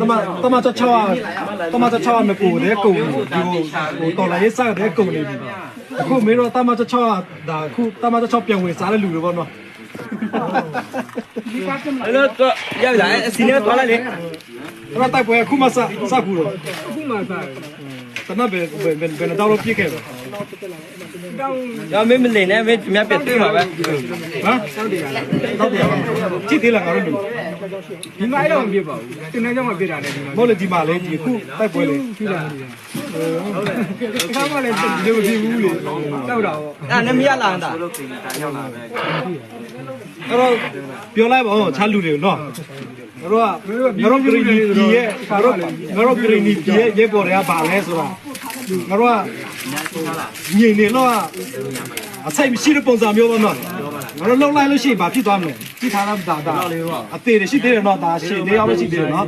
တမတမချောချောတမချောချောမပူတဲ့ကုံဒီကိုဟိုတော်လိုက်စားတဲ့ကုံနေပြီအခုမင်းတို့တမချောချောဒါအခုတမချောချောပြန်ဝင်စားတဲ့လူတွေပေါ့နော်အဲ့တော့ရပြီလားအစီနဲ့သွားလိုက်လေအဲ့တော့တိုက်ပွဲအခုမှစစကူတော့အခုမှစ တနဘယ်ဘယ်ဘယ်တော့ပြည့်ခဲ့တော့ရမင်းမလင်နဲ့မင်းမြတ်ပြတွေ့မှာပဲဟမ်တောက်တယ်တောက်တယ်ကြည့်သေးလားငါတို့လူဒီမိုင်းတော့မပြစ်ပါဘူးတင်နေကြောင့်မပြစ်တာလေဒီမှာမဟုတ်လေဒီမှာလေဒီခုတိုက်ပွဲလေပြစ်တာဟုတ်တယ်ခါမှလည်းဒီလိုမဖြစ်ဘူးလေတောက်တာပေါ့အဲ့နဲ့မရလာတာအဲ့တော့ပြောလိုက်ပါဦးချားလူတွေနော်ငါ တို့ကငါတို့ဂရီနီပြည်ရဲ့ငါတို့ငါတို့ဂရီနီပြည်ရဲ့ရေပေါ်တွေကဘာလဲဆိုတာငါတို့ကညင်နေတော့အဆိုင်မရှိတဲ့ပုံစံမျိုးပေါ့နော်ငါတို့လောက်လိုက်လို့ရှိရင်ဘာဖြစ်သွားမလဲကြည့်ထားတာဒါဒါအသေးတွေရှိသေးတယ်နော်ဒါရှည်လေးရောက်လို့ရှိသေးတယ်နော်